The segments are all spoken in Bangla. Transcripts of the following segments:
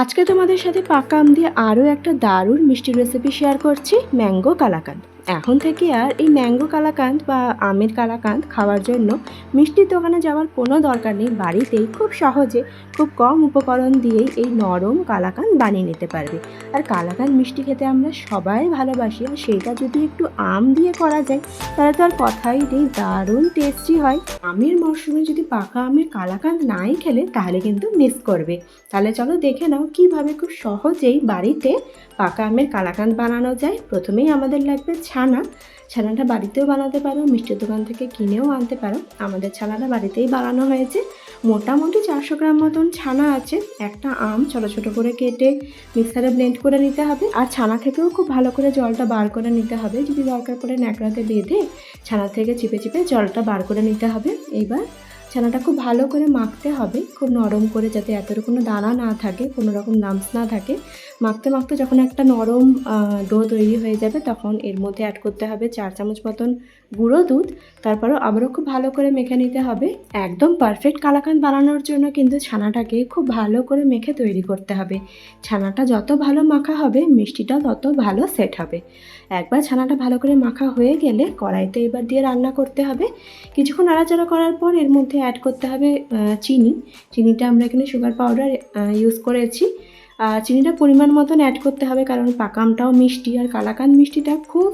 আজকে তোমাদের সাথে পাকা আম দিয়ে আরও একটা দারুণ মিষ্টি রেসিপি শেয়ার করছি, ম্যাঙ্গো কালাকান্দ। এখন থেকে আর এই ম্যাঙ্গো কালাকান্দ বা আমের কালাকান্দ খাওয়ার জন্য মিষ্টির দোকানে যাওয়ার কোনো দরকার নেই। বাড়িতেই খুব সহজে খুব কম উপকরণ দিয়েই এই নরম কালাকান্দ বানিয়ে নিতে পারবে। আর কালাকান্দ মিষ্টি খেতে আমরা সবাই ভালোবাসি আর সেইটা যদি একটু আম দিয়ে করা যায়, তাহলে তো আর কথাই নেই, দারুণ টেস্টি হয়। আমের মরশুমে যদি পাকা আমের কালাকান্দ নাই খেলে, তাহলে কিন্তু মিস করবে। তাহলে চলো দেখে নাও কীভাবে খুব সহজেই বাড়িতে পাকা আমের কালাকান্দ বানানো যায়। প্রথমেই আমাদের লাগবে ছানা। ছানাটা বাড়িতেও বানাতে পারো, মিষ্টির দোকান থেকে কিনেও আনতে পারো। আমাদের ছানাটা বাড়িতেই বানানো হয়েছে। মোটামুটি চারশো গ্রাম মতন ছানা আছে। একটা আম ছোটো ছোটো করে কেটে মিক্সারে ব্লেন্ড করে নিতে হবে। আর ছানা থেকেও খুব ভালো করে জলটা বার করে নিতে হবে। যদি দরকার পড়ে ন্যাকড়াতে বেঁধে ছানা থেকে চিপে চিপে জলটা বার করে নিতে হবে। এইবার ছানাটা খুব ভালো করে মাখতে হবে, খুব নরম করে যাতে এতটা কোনো দানা না থাকে, কোনো রকম লাম্পস না থাকে। মাখতে মাখতে যখন একটা নরম ডো তৈরি হয়ে যাবে, তখন এর মধ্যে অ্যাড করতে হবে চার চামচ মতন গুঁড়ো দুধ। তারপরেও আবারও খুব ভালো করে মেখে নিতে হবে। একদম পারফেক্ট কালাকান বানানোর জন্য কিন্তু ছানাটাকে খুব ভালো করে মেখে তৈরি করতে হবে। ছানাটা যত ভালো মাখা হবে মিষ্টিটা তত ভালো সেট হবে। একবার ছানাটা ভালো করে মাখা হয়ে গেলে কড়াইতে এবার দিয়ে রান্না করতে হবে। কিছুক্ষণ নাড়াচাড়া করার পর এর মধ্যে অ্যাড করতে হবে চিনি। চিনিটা আমরা এখানে সুগার পাউডার ইউজ করেছি। আর চিনিটা পরিমাণ মতন অ্যাড করতে হবে কারণ পাকামটাও মিষ্টি আর কালাকান মিষ্টিটা খুব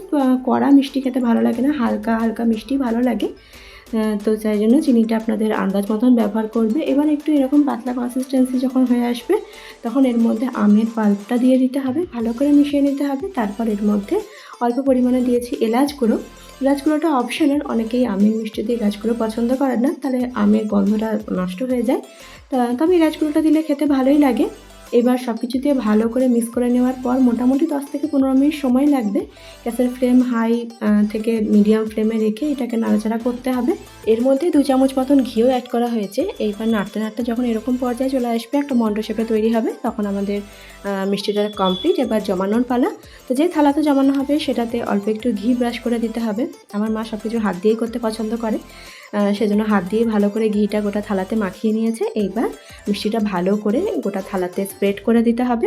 কড়া মিষ্টি খেতে ভালো লাগে না, হালকা হালকা মিষ্টি ভালো লাগে। তো তাই জন্য চিনিটা আপনাদের আন্দাজ মতন ব্যবহার করবে। এবার একটু এরকম পাতলা কনসিস্টেন্সি যখন হয়ে আসবে, তখন এর মধ্যে আমের পাল্পটা দিয়ে দিতে হবে। ভালো করে মিশিয়ে নিতে হবে। তারপর এর মধ্যে অল্প পরিমাণে দিয়েছি এলাচ গুঁড়ো। এলাচ গুঁড়োটা অপশানের অনেকেই আমের মিষ্টি দিয়ে এলাচ গুঁড়ো পছন্দ করেন না, তাহলে আমের গন্ধটা নষ্ট হয়ে যায়। তবে এলাচ গুঁড়োটা দিলে খেতে ভালোই লাগে। এবার সব কিছু দিয়ে ভালো করে মিক্স করে নেওয়ার পর মোটামুটি দশ থেকে পনেরো মিনিট সময় লাগবে। গ্যাসের ফ্লেম হাই থেকে মিডিয়াম ফ্লেমে রেখে এটাকে নাড়াচাড়া করতে হবে। এর মধ্যে দু চামচ মতন ঘিও অ্যাড করা হয়েছে। এইবার নাড়তে নাড়তে যখন এরকম পর্যায়ে চলে আসবে, একটা মন্ড শেপে তৈরি হবে, তখন আমাদের মিষ্টিটা কমপ্লিট এবার জমানোর পালা। তো যে থালাতে জমানো হবে, সেটাতে অল্প একটু ঘি ব্রাশ করে দিতে হবে। আমার মা সব কিছু হাত দিয়েই করতে পছন্দ করে। সেজন্য হাত দিয়ে ভালো করে ঘিটা গোটা থালাতে মাখিয়ে নিয়েছে। এইবার মিষ্টিটা ভালো করে গোটা থালাতে স্প্রেড করে দিতে হবে।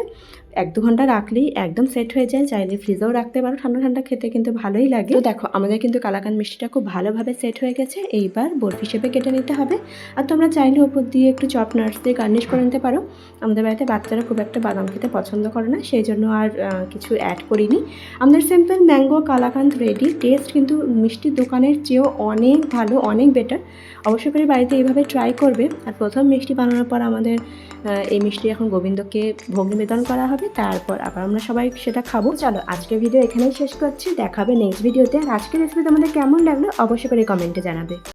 এক দু ঘণ্টা রাখলেই একদম সেট হয়ে যায়। চাইলে ফ্রিজেও রাখতে পারো। ঠান্ডা ঠান্ডা খেতে কিন্তু ভালোই লাগে। তো দেখো, আমাদের কিন্তু কালাকান মিষ্টিটা খুব ভালোভাবে সেট হয়ে গেছে। এইবার বরফি হিসেবে কেটে নিতে হবে। আর তোমরা চাইলে ওপর দিয়ে একটু চপ নাটস দিয়ে গার্নিশ করে নিতে পারো। আমাদের বাড়িতে বাচ্চারা খুব একটা বাদাম খেতে পছন্দ করে না, সেই জন্য আর কিছু অ্যাড করিনি। আমাদের simple mango kalakand ready taste কিন্তু মিষ্টির দোকানের চেয়েও অনেক ভালো, অনেক বেটার অবশ্যই করে বাড়িতে এইভাবে ট্রাই করবে। আর প্রথম মিষ্টি বানানোর পর আমাদের এই মিষ্টি এখন গোবিন্দকে ভোগ নিবেদন করা হবে, তারপর আবার আমরা সবাই সেটা খাব। চলো, আজকের ভিডিও এখানেই শেষ করছি। দেখাবে নেক্সট ভিডিওতে আর আজকের রেসিপি তোমাদের কেমন লাগল অবশ্যই করে কমেন্টে জানাবে।